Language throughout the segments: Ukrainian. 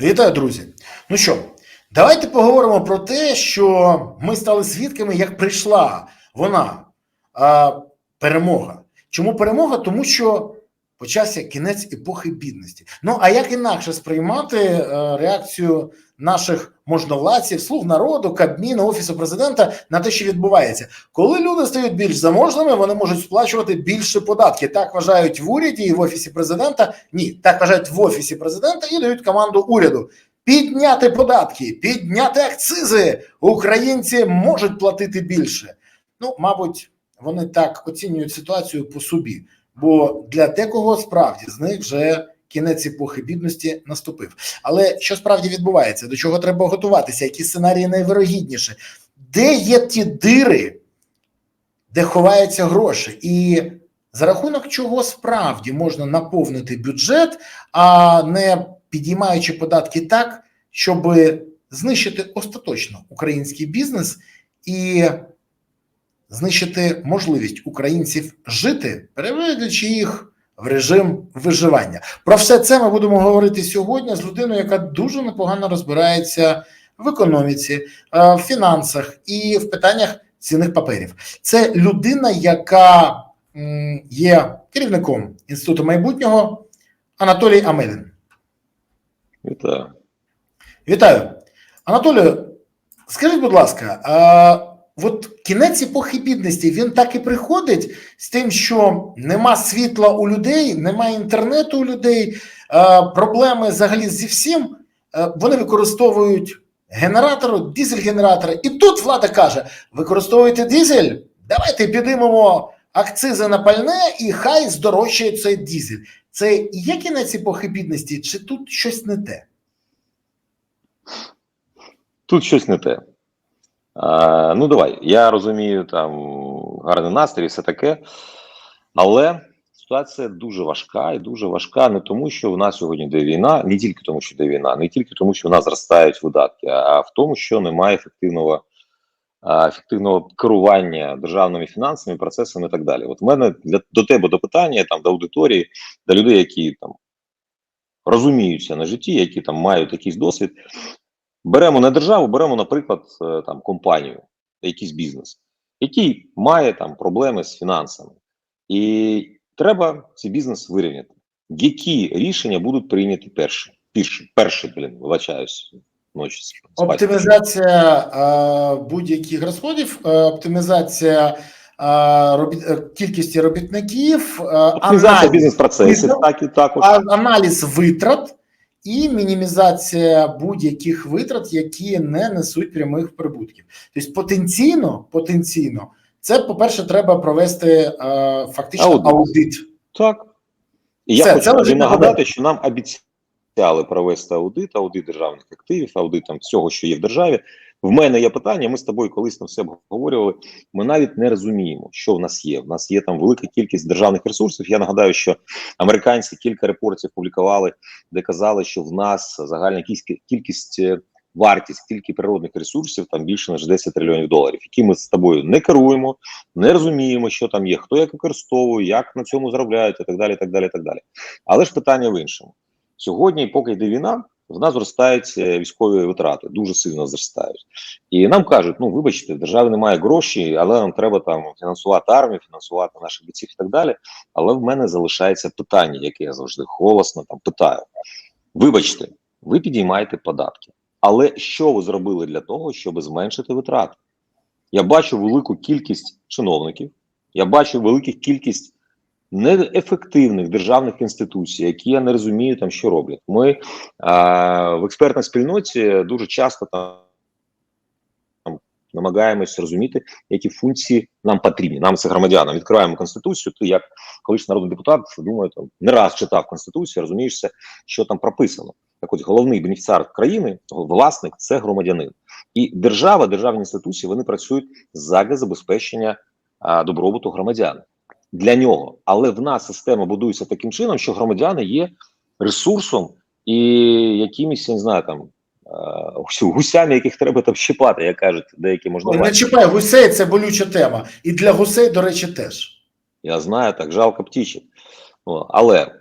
Вітаю, друзі. Ну що, давайте поговоримо про те, що ми стали свідками, як прийшла вона, а, перемога. Чому перемога? Тому що почався кінець епохи бідності. Ну а як інакше сприймати а, реакцію наших можновладців, слуг народу, Кабміну, офісу президента на те, що відбувається, коли люди стають більш заможними, вони можуть сплачувати більше податки. Так вважають в уряді і в офісі президента. Ні, так вважають в офісі президента і дають команду уряду. Підняти податки, підняти акцизи. Українці можуть платити більше. Ну, мабуть, вони так оцінюють ситуацію по собі, бо для декого справді з них вже кінець епохи бідності наступив. Але що справді відбувається? До чого треба готуватися? Які сценарії найвирогідніші? Де є ті дири, де ховаються гроші, і за рахунок чого справді можна наповнити бюджет, а не підіймаючи податки так, щоб знищити остаточно український бізнес і знищити можливість українців жити, переведучи їх в режим виживання. Про все це ми будемо говорити сьогодні з людиною, яка дуже непогано розбирається в економіці, е, в фінансах і в питаннях цінних паперів. Це людина, яка є керівником інституту майбутнього Анатолій Амелін. Вітаю. Вітаю, Анатолію. Скажіть, будь ласка, а от кінець епохи бідності він так і приходить з тим, що нема світла у людей, нема інтернету у людей, проблеми взагалі зі всім. Вони використовують генератор, дизель-генератори. І тут влада каже: використовуйте дизель, давайте підіймемо акцизи на пальне, і хай здорожчає цей дизель. Це і є кінець епохи бідності, чи тут щось не те? Тут щось не те. Ну, давай. Я розумію, там гарний настрій, все таке. Але ситуація дуже важка і дуже важка не тому, що в нас сьогодні йде війна, не тільки тому, що йде війна, не тільки тому, що в нас зростають видатки, а в тому, що немає ефективного, ефективного керування державними фінансами, процесами і так далі. От в мене для, до тебе до питання, там, до аудиторії, до людей, які там розуміються на житті, які там мають якийсь досвід. Беремо не державу, беремо, наприклад, е, там компанію, якийсь бізнес, який має там проблеми з фінансами, і треба цей бізнес вирівняти. Які рішення будуть прийняті перші? Перші, перші, блін, вибачаюсь, ночі. Оптимізація е, будь-яких розходів, е, оптимізація кількості робітників, Оптимізація бізнес-процесів, так і також. аналіз витрат і мінімізація будь-яких витрат, які не несуть прямих прибутків. Тобто потенційно, потенційно, це, по-перше, треба провести е, фактично Аудит. аудит. Так. І я Все, хочу це тобі нагадати, що нам обіцяли провести аудит, аудит державних активів, аудит там всього, що є в державі. В мене є питання. Ми з тобою колись там все обговорювали. Ми навіть не розуміємо, що в нас є. В нас є там велика кількість державних ресурсів. Я нагадаю, що американці кілька репортів публікували, де казали, що в нас загальна кількість, кількість е, вартість тільки природних ресурсів там більше ніж 10 трильйонів доларів, які ми з тобою не керуємо, не розуміємо, що там є, хто як використовує, як на цьому заробляють, і так далі. так далі, так далі. Але ж питання в іншому сьогодні, поки йде війна, в нас зростають е, військові витрати, дуже сильно зростають. І нам кажуть: ну вибачте, в держави немає грошей, але нам треба там фінансувати армію, фінансувати наших бійців і так далі. Але в мене залишається питання, яке я завжди голосно там питаю: вибачте, ви підіймаєте податки, але що ви зробили для того, щоб зменшити витрати? Я бачу велику кількість чиновників, я бачу велику кількість неефективних державних інституцій, які я не розумію там, що роблять. Ми а, в експертній спільноті дуже часто там, намагаємось розуміти, які функції нам потрібні. Нам це громадянам відкриваємо конституцію. Ти як колишній народний депутат, думаю, там не раз читав конституцію, розумієшся, що там прописано. Так от головний бенефіціар країни, власник це громадянин, і держава, державні інституції вони працюють за забезпечення а, добробуту громадян для нього. Але в нас система будується таким чином, що громадяни є ресурсом і якимись, я не знаю, там е, гусями, яких треба там щипати, як кажуть, деякі можна Не чіпай гусей, це болюча тема. І для гусей, до речі, теж. Я знаю, так жалко птічок. Але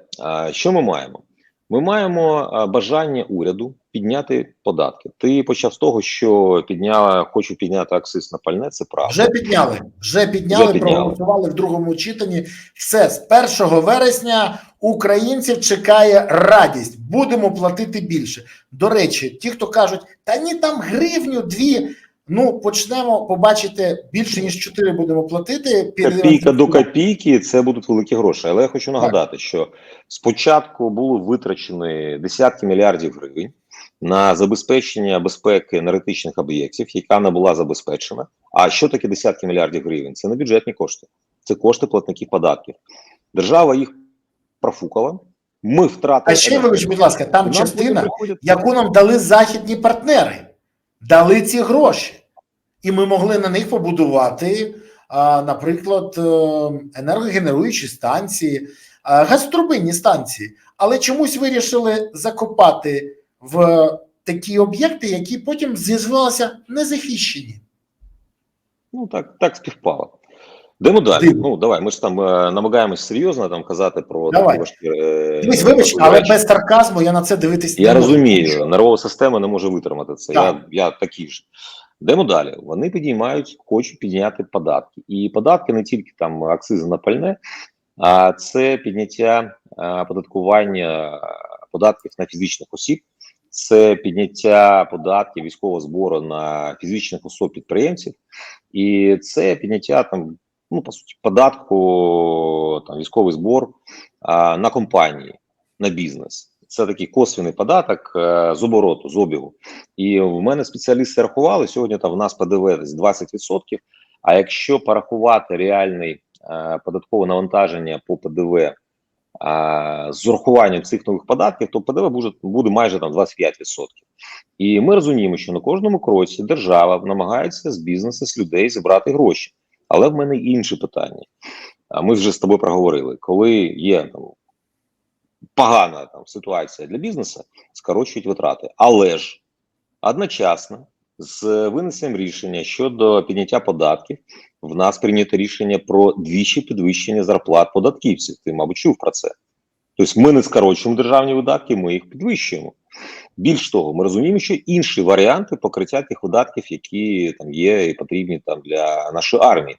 що ми маємо? Ми маємо бажання уряду підняти податки. Ти почав з того, що підняв, хочу підняти акциз на пальне. Це правда. Вже підняли, вже підняли, Вже підняли. проголосували в другому читанні. Все з 1 вересня українців чекає радість. Будемо платити більше. До речі, ті, хто кажуть, та ні, там гривню, дві. Ну почнемо побачити більше ніж 4 будемо платити. Копійка до копійки це будуть великі гроші. Але я хочу нагадати, що спочатку були витрачені десятки мільярдів гривень на забезпечення безпеки енергетичних об'єктів, яка не була забезпечена. А що таке десятки мільярдів гривень? Це не бюджетні кошти, це кошти платників податків. Держава їх профукала. Ми втратили. А ще вибач, будь ласка, там частина, яку нам дали західні партнери, дали ці гроші, і ми могли на них побудувати, наприклад, е, енергогенеруючі станції, газотурбинні станції, але чомусь вирішили закопати в такі об'єкти, які потім з'ясувалися незахищені. Ну так, так співпало. Йдемо далі. Дивно. Ну давай. Ми ж там е, намагаємось серйозно там казати про Давай. важкі. е, Дивись, вибач, важкі але речі. без сарказму я на це дивитись Я не можу. розумію, нервова система не може витримати це. Так. Я, я такий ж. Йдемо далі. Вони підіймають, хочуть підняти податки. І податки не тільки там акцизи на пальне, а це підняття а, податкування податків на фізичних осіб, це підняття податків військового збору на фізичних особ підприємців, і це підняття там, ну по суті, податку там військовий збор а, на компанії, на бізнес. Це такий косвений податок е, з обороту, з обігу. І в мене спеціалісти рахували сьогодні. Там в нас ПДВ десь 20%, А якщо порахувати реальний е, податкове навантаження по ПДВ е, з урахуванням цих нових податків, то ПДВ буде, буде майже там 25%. І ми розуміємо, що на кожному кроці держава намагається з бізнесу, з людей зібрати гроші. Але в мене інше питання. А Ми вже з тобою проговорили, коли є там погана там ситуація для бізнесу, скорочують витрати. Але ж одночасно з винесенням рішення щодо підняття податків, в нас прийнято рішення про двічі підвищення зарплат податківців. Ти, мабуть, чув про це. Тобто ми не скорочуємо державні видатки, ми їх підвищуємо. Більш того, ми розуміємо, що інші варіанти покриття тих видатків, які там є і потрібні там для нашої армії.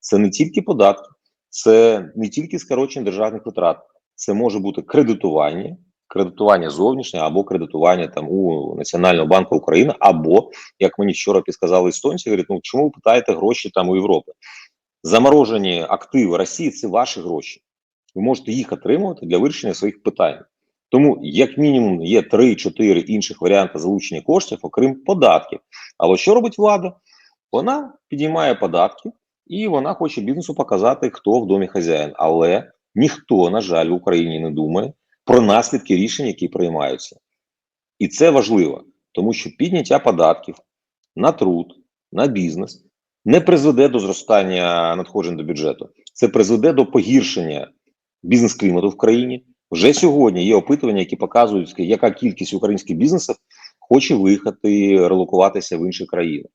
Це не тільки податки, це не тільки скорочення державних витрат, це може бути кредитування, кредитування зовнішнє або кредитування там у Національного банку України, або як мені вчора підказали естонці, говорять, ну чому ви питаєте гроші там у Європи? Заморожені активи Росії це ваші гроші. Ви можете їх отримувати для вирішення своїх питань. Тому, як мінімум, є 3-4 інших варіанти залучення коштів, окрім податків. Але що робить влада? Вона підіймає податки і вона хоче бізнесу показати, хто в домі хазяїн. Але ніхто, на жаль, в Україні не думає про наслідки рішень, які приймаються. І це важливо, тому що підняття податків на труд, на бізнес не призведе до зростання надходжень до бюджету. Це призведе до погіршення бізнес-клімату в країні. Вже сьогодні є опитування, які показують, яка кількість українських бізнесів хоче виїхати, релокуватися в інші країни.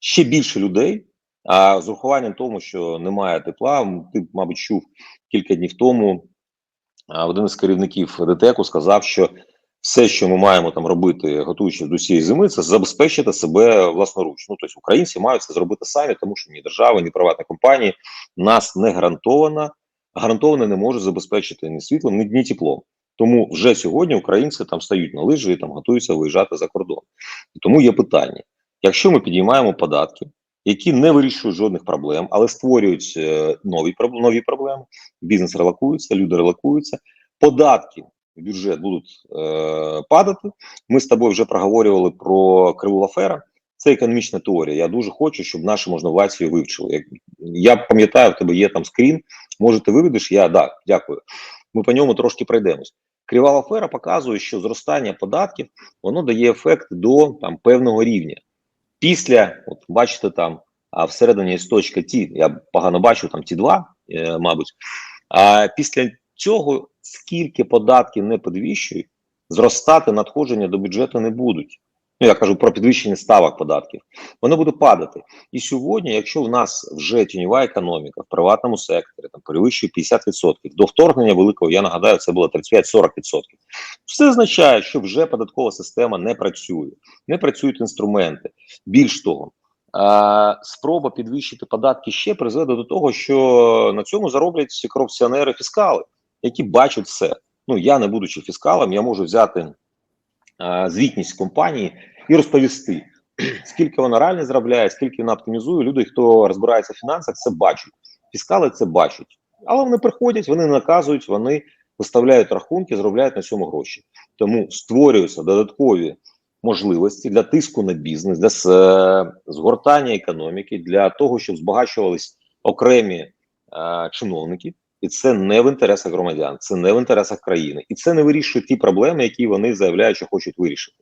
Ще більше людей. А з урахуванням тому, що немає тепла, ти, мабуть, чув кілька днів тому. Один із керівників ДТЕКу сказав, що все, що ми маємо там робити, готуючись до цієї зими, це забезпечити себе власноруч. Ну тобто українці мають це зробити самі, тому що ні держава, ні приватні компанії нас не гарантовано, гарантовано не можуть забезпечити ні світлом, ні, теплом. Тому вже сьогодні українці там стають на лижі і там готуються виїжджати за кордон. Тому є питання: якщо ми підіймаємо податки, які не вирішують жодних проблем, але створюють е, нові нові проблеми. Бізнес релакується, люди релакуються, податки бюджет будуть е, падати. Ми з тобою вже проговорювали про криву Лафера. Це економічна теорія. Я дуже хочу, щоб наші можновладці її вивчили. Я пам'ятаю, в тебе є там скрін. Може, ти виведеш? Я да, дякую. Ми по ньому трошки пройдемось. Крива Лафера показує, що зростання податків воно дає ефект до там певного рівня. Після, от бачите, там а всередині є точка Ті, я погано бачу, там Ті2, е, мабуть. А після цього, скільки податків не підвищують, зростати надходження до бюджету не будуть. Ну я кажу про підвищення ставок податків. Воно буде падати. І сьогодні, якщо в нас вже тіньова економіка в приватному секторі там перевищує 50%, до вторгнення великого, я нагадаю, це було 35-40%. Це означає, що вже податкова система не працює, не працюють інструменти. Більш того, спроба підвищити податки ще призведе до того, що на цьому зароблять корупціонери фіскали, які бачать все. Ну я не будучи фіскалом, я можу взяти звітність компанії і розповісти, скільки вона реально заробляє, скільки вона оптимізує. Люди, хто розбирається в фінансах, це бачать. Фіскали це бачать, але вони приходять, вони наказують, вони виставляють рахунки, заробляють на цьому гроші. Тому створюються додаткові можливості для тиску на бізнес, для е, згортання економіки, для того, щоб збагачувались окремі е, чиновники. І це не в інтересах громадян, це не в інтересах країни, і це не вирішує ті проблеми, які вони заявляють, що хочуть вирішити.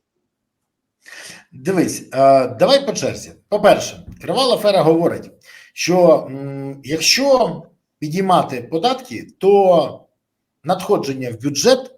Дивись, е, давай по черзі. По-перше, Кривала Фера говорить, що якщо підіймати податки, то надходження в бюджет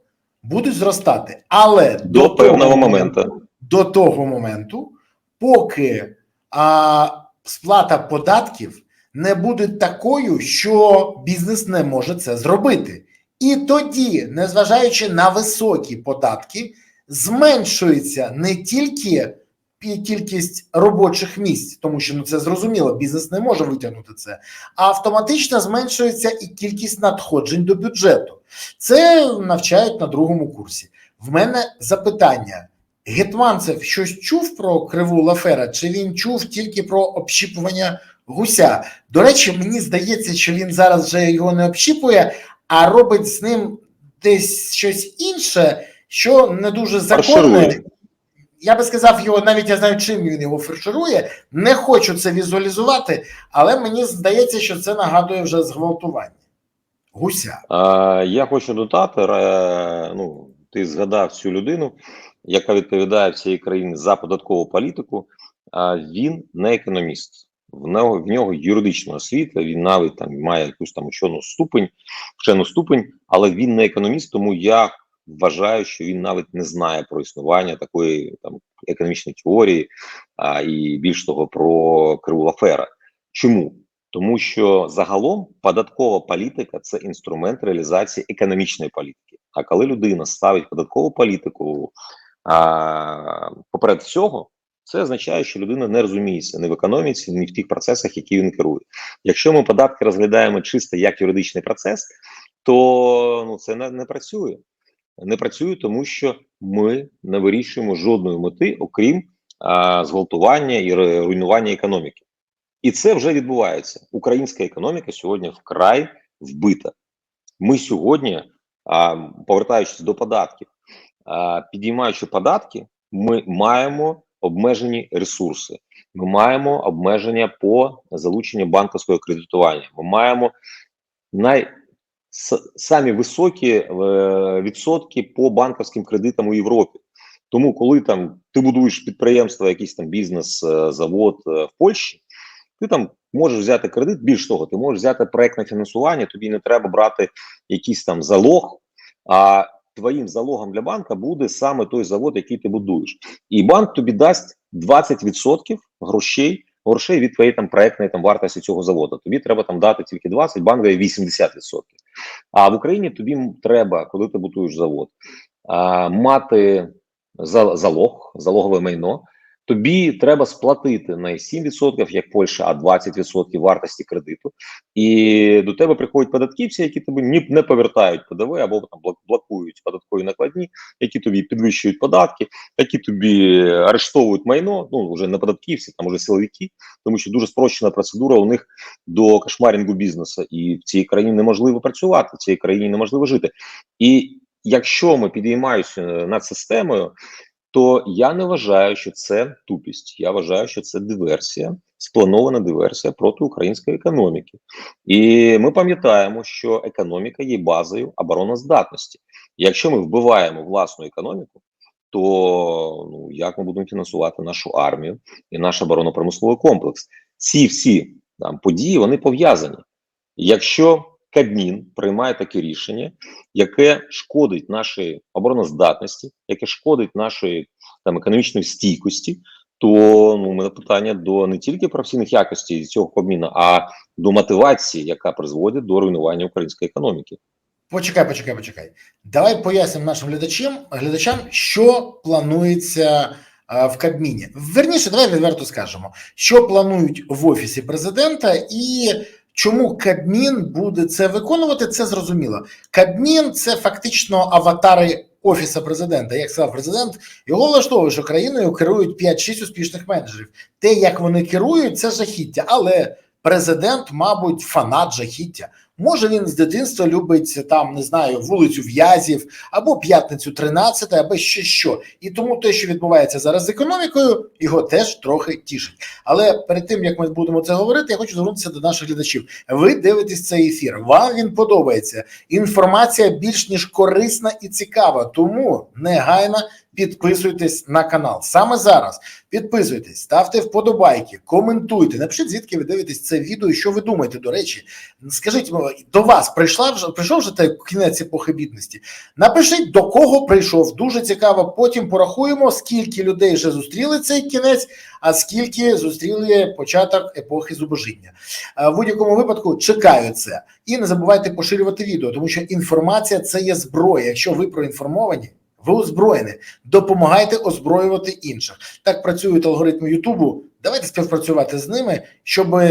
будуть зростати, але До, того певного моменту. до того моменту, поки а, сплата податків не буде такою, що бізнес не може це зробити. І тоді, незважаючи на високі податки, зменшується не тільки кількість робочих місць, тому що ну це зрозуміло, бізнес не може витягнути це, а автоматично зменшується і кількість надходжень до бюджету. Це навчають на другому курсі. В мене запитання: Гетманцев щось чув про криву Лафера, чи він чув тільки про общіпування гуся? До речі, мені здається, що він зараз вже його не общіпує, а робить з ним десь щось інше, що не дуже законне. Я би сказав його, навіть я знаю, чим він його фарширує. Не хочу це візуалізувати, але мені здається, що це нагадує вже зґвалтування. Гуся. А, я хочу додати, е, ну, ти згадав цю людину, яка відповідає в цій країні за податкову політику. А він не економіст. В нього, в нього юридична освіта, він навіть там має якусь там учену ступень, вчену ступень, але він не економіст, тому я вважаю, що він навіть не знає про існування такої там економічної теорії, а, і більш того, про криву Лафера. Чому? Тому що загалом податкова політика це інструмент реалізації економічної політики. А коли людина ставить податкову політику а, поперед всього, це означає, що людина не розуміється ні в економіці, ні в тих процесах, які він керує. Якщо ми податки розглядаємо чисто як юридичний процес, то ну, це не, не працює. Не працює, тому що ми не вирішуємо жодної мети, окрім а, зґвалтування і руйнування економіки. І це вже відбувається. Українська економіка сьогодні вкрай вбита. Ми сьогодні, а, повертаючись до податків, а, підіймаючи податки, ми маємо обмежені ресурси. Ми маємо обмеження по залученню банківського кредитування. Ми маємо най самі високі е, відсотки по банківським кредитам у Європі. Тому, коли там ти будуєш підприємство, якийсь там бізнес, е, завод е, в Польщі, ти там можеш взяти кредит. Більш того, ти можеш взяти проектне фінансування. Тобі не треба брати якийсь там залог. А твоїм залогом для банка буде саме той завод, який ти будуєш, і банк тобі дасть 20% грошей. Грошей від твоєї там проектної там вартості цього заводу. Тобі треба там дати тільки 20, банк дає 80%. А в Україні тобі треба, коли ти будуєш завод, а, мати за- залог, залогове майно. Тобі треба сплатити не 7%, як Польща, а 20% вартості кредиту. І до тебе приходять податківці, які тобі не повертають ПДВ або там блок- блокують податкові накладні, які тобі підвищують податки, які тобі арештовують майно. Ну вже не податківці, там уже силовики, тому що дуже спрощена процедура у них до кошмарінгу бізнесу, і в цій країні неможливо працювати, в цій країні неможливо жити. І якщо ми підіймаємося над системою, то я не вважаю, що це тупість. Я вважаю, що це диверсія, спланована диверсія проти української економіки. І ми пам'ятаємо, що економіка є базою обороноздатності. Якщо ми вбиваємо власну економіку, то ну як ми будемо фінансувати нашу армію і наш оборонно-промисловий комплекс? Ці всі там події вони пов'язані. Якщо Кабмін приймає таке рішення, яке шкодить нашій обороноздатності, яке шкодить нашій там економічної стійкості, то ну мене питання до не тільки професійних якостей цього Кабміна, а до мотивації, яка призводить до руйнування української економіки. Почекай, почекай, почекай. Давай пояснимо нашим глядачам, глядачам, що планується в Кабміні. Верніше, давай відверто скажемо, що планують в офісі президента і чому Кабмін буде це виконувати. Це зрозуміло. Кабмін це фактично аватари офісу президента. Як сказав президент, його влаштовує, що країною керують 5-6 успішних менеджерів. Те, як вони керують, це жахіття, але. Президент, мабуть, фанат жахіття. Може, він з дитинства любить там, не знаю, вулицю В'язів або п'ятницю 13, або ще що. І тому те, що відбувається зараз з економікою, його теж трохи тішить. Але перед тим як ми будемо це говорити, я хочу звернутися до наших глядачів. Ви дивитесь цей ефір. Вам він подобається. Інформація більш ніж корисна і цікава. Тому негайно підписуйтесь на канал саме зараз. Підписуйтесь, ставте вподобайки, коментуйте, напишіть, звідки ви дивитесь це відео, що ви думаєте. До речі, скажіть до вас прийшла вже прийшов вже той кінець епохи бідності. Напишіть до кого прийшов. Дуже цікаво. Потім порахуємо, скільки людей вже зустріли цей кінець, а скільки зустріли початок епохи зубожіння. В будь-якому випадку чекаю це. І не забувайте поширювати відео, тому що інформація це є зброя. Якщо ви проінформовані. Ви озброєні, допомагайте озброювати інших. Так працюють алгоритми Ютубу. Давайте співпрацювати з ними, щоб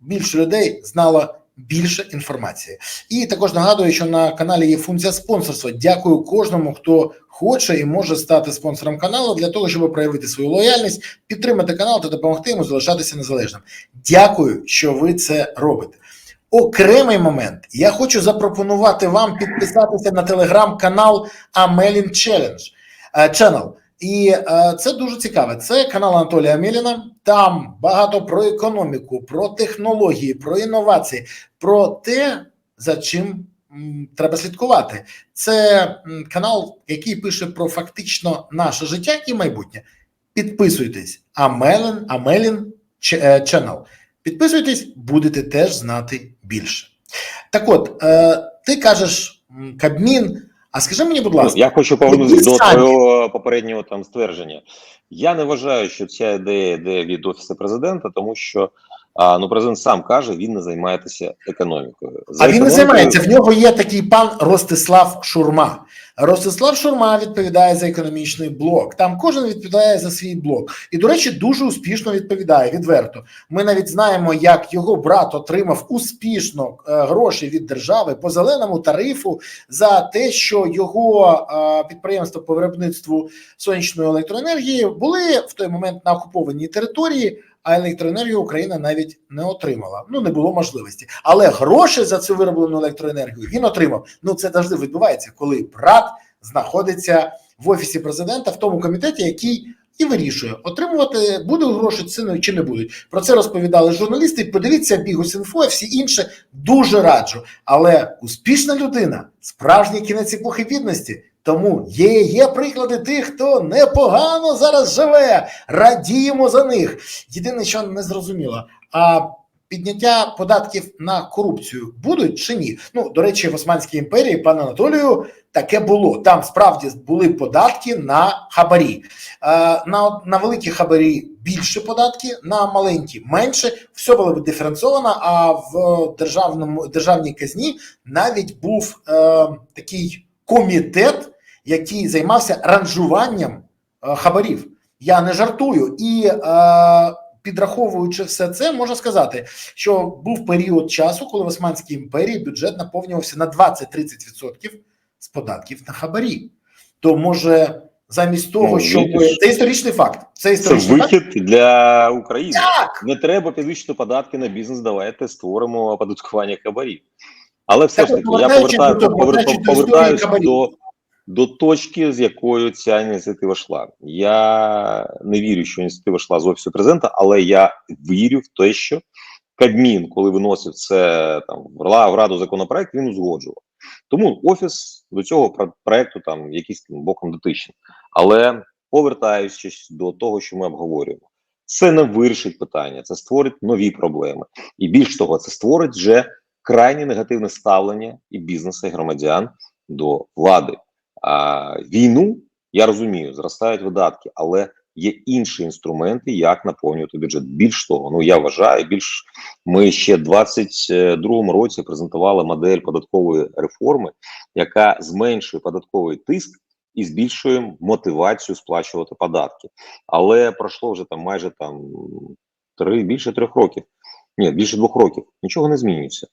більше людей знало більше інформації. І також нагадую, що на каналі є функція спонсорства. Дякую кожному, хто хоче і може стати спонсором каналу для того, щоб проявити свою лояльність, підтримати канал та допомогти йому залишатися незалежним. Дякую, що ви це робите. Окремий момент я хочу запропонувати вам підписатися на телеграм-канал Amelin Challenge Channel. І е, це дуже цікаве. Це канал Анатолія Амеліна. Там багато про економіку, про технології, про інновації, про те, за чим треба слідкувати. Це канал, який пише про фактично наше життя і майбутнє. Підписуйтесь, Амелін, Амелін Channel. Підписуйтесь, будете теж знати більше. Так от, е, ти кажеш Кабмін. А скажи мені, будь ласка, я хочу повернутися до твого попереднього там ствердження. Я не вважаю, що ця ідея йде від офісу президента, тому що а, ну президент сам каже, він не займається економікою. За а він не займається. В нього є такий пан Ростислав Шурма. Ростислав Шурма відповідає за економічний блок. Там кожен відповідає за свій блок. І, до речі, дуже успішно відповідає відверто. Ми навіть знаємо, як його брат отримав успішно е, гроші від держави по зеленому тарифу за те, що його е, підприємства по виробництву сонячної електроенергії були в той момент на окупованій території. А електроенергію Україна навіть не отримала. Ну не було можливості. Але гроші за цю вироблену електроенергію він отримав. Ну це завжди відбувається, коли брат знаходиться в офісі президента в тому комітеті, який і вирішує, отримувати будуть гроші це чи не будуть. Про це розповідали журналісти. Подивіться Бігус.Інфо, всі інше дуже раджу. Але успішна людина, справжній кінець епохи бідності. Тому є, є приклади тих, хто непогано зараз живе. Радіємо за них. Єдине, що не зрозуміло, а підняття податків на корупцію будуть чи ні? Ну до речі, в Османській імперії, пане Анатолію, таке було. Там справді були податки на хабарі. Е, на, на великі хабарі більше податки, на маленькі менше. Все було диференцовано. А в державному державній казні навіть був е, такий комітет, який займався ранжуванням е, хабарів. Я не жартую і е, підраховуючи все це, можна сказати, що був період часу, коли в Османській імперії бюджет наповнювався на 20-30% з податків на хабарі. То може замість того, Ну, щоб це історичний факт. Це Це історичний факт. вихід для України. Так, Не треба підвищити податки на бізнес. Давайте створимо оподаткування хабарів. Але все Так, ж таки, я повертаю, до того, повер- повертаючись до. До, точки, з якою ця ініціатива йшла. Я не вірю, що ініціатива йшла з офісу президента, але я вірю в те, що Кабмін, коли виносив це там в раду законопроект, він узгоджував. Тому офіс до цього проекту там якийсь боком дотичний. Але повертаючись до того, що ми обговорюємо, це не вирішить питання, це створить нові проблеми, і більш того, це створить вже крайне негативне ставлення і бізнесу, і громадян до влади. А війну Я розумію, зростають видатки, але є інші інструменти, як наповнювати бюджет. Більш того, ну я вважаю, більш ми ще в 22-му році презентували модель податкової реформи, яка зменшує податковий тиск і збільшує мотивацію сплачувати податки. Але пройшло вже там майже там три більше трьох років. Ні, більше двох років. Нічого не змінюється.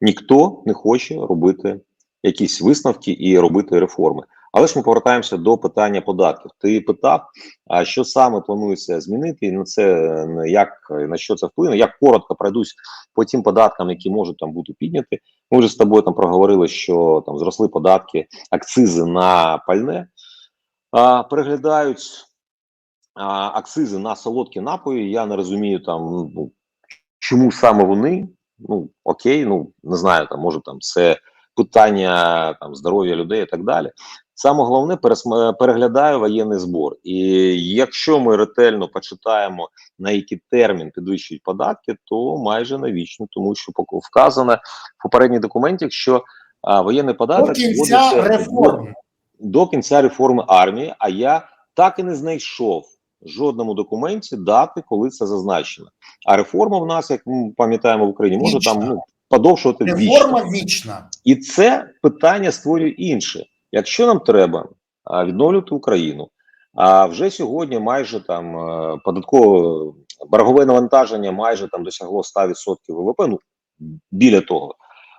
Ніхто не хоче робити якісь висновки і робити реформи. Але ж ми повертаємося до питання податків. Ти питав, а що саме планується змінити, і на це як на що це вплине? Я коротко пройдусь по тим податкам, які можуть там бути підняті. Ми вже з тобою там проговорили, що там зросли податки, акцизи на пальне, а, переглядають а, акцизи на солодкі напої. Я не розумію там ну, чому саме вони. Ну окей, ну не знаю, там може там це питання там здоров'я людей і так далі. Саме головне пересм- переглядаю воєнний збор. І якщо ми ретельно почитаємо на який термін підвищують податки, то майже навічно, тому що вказано в попередніх документах, що а, воєнний податок До кінця реформи. до, до кінця реформи армії. А я так і не знайшов в жодному документі дати, коли це зазначено. А реформа в нас, як ми пам'ятаємо в Україні, може там ну подовжувати вічно. Реформа вічна. І це питання створює інше. Якщо нам треба відновлювати Україну, а вже сьогодні майже там е, податкове боргове навантаження майже там досягло 100% ВВП, ну біля того.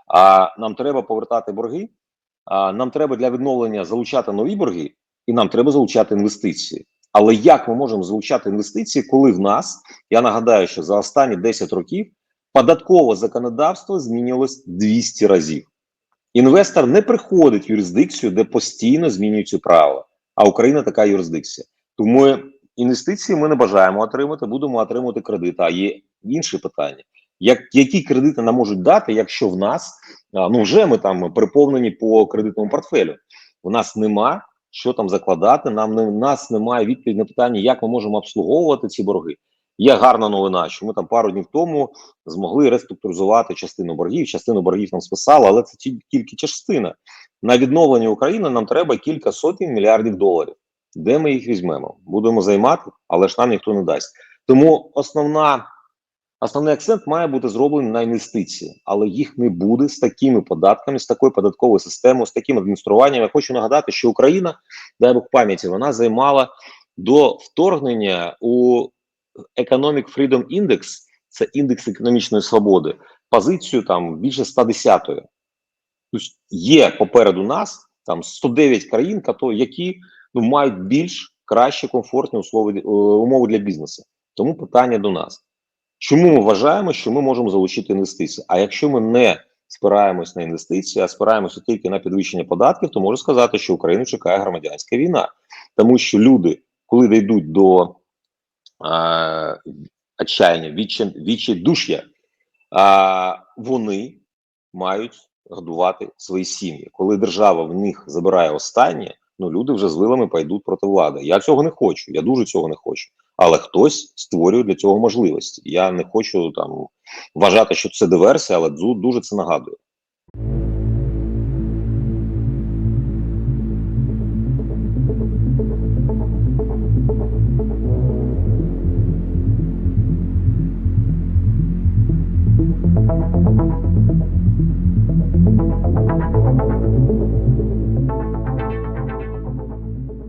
А нам треба повертати борги. А нам треба для відновлення залучати нові борги, і нам треба залучати інвестиції. Але як ми можемо залучати інвестиції, коли в нас я нагадаю, що за останні 10 років податкове законодавство змінювалось 200 разів. Інвестор не приходить в юрисдикцію, де постійно змінюються правила. А Україна така юрисдикція. Тому інвестиції ми не бажаємо отримати, будемо отримувати кредити. А є інші питання. Як, які кредити нам можуть дати, якщо в нас ну вже ми там приповнені по кредитному портфелю? У нас нема що там закладати. Нам не нас немає відповіді на питання, як ми можемо обслуговувати ці борги. Є гарна новина, що ми там пару днів тому змогли реструктуризувати частину боргів. Частину боргів нам списали, але це тільки частина. На відновлення України нам треба кілька сотень мільярдів доларів. Де ми їх візьмемо? Будемо займати, але ж нам ніхто не дасть. Тому основна, основний акцент має бути зроблений на інвестиції, але їх не буде з такими податками, з такою податковою системою, з таким адмініструванням. Я хочу нагадати, що Україна, дай Бог пам'яті, вона займала до вторгнення у Economic Freedom Index, це індекс економічної свободи, позицію там більше 110-ї. Тобто є попереду нас там 109 країн, які ну, мають більш кращі, комфортні е, умови для бізнесу. Тому питання до нас. Чому ми вважаємо, що ми можемо залучити інвестиції? А якщо ми не спираємось на інвестиції, а спираємося тільки на підвищення податків, то можу сказати, що Україну чекає громадянська війна. Тому що люди, коли дійдуть до а, отчаяння, а, вони мають годувати свої сім'ї. Коли держава в них забирає останнє, ну люди вже з вилами пойдуть проти влади. Я цього не хочу, я дуже цього не хочу. Але хтось створює для цього можливості. Я не хочу там вважати, що це диверсія, але дуже це нагадує.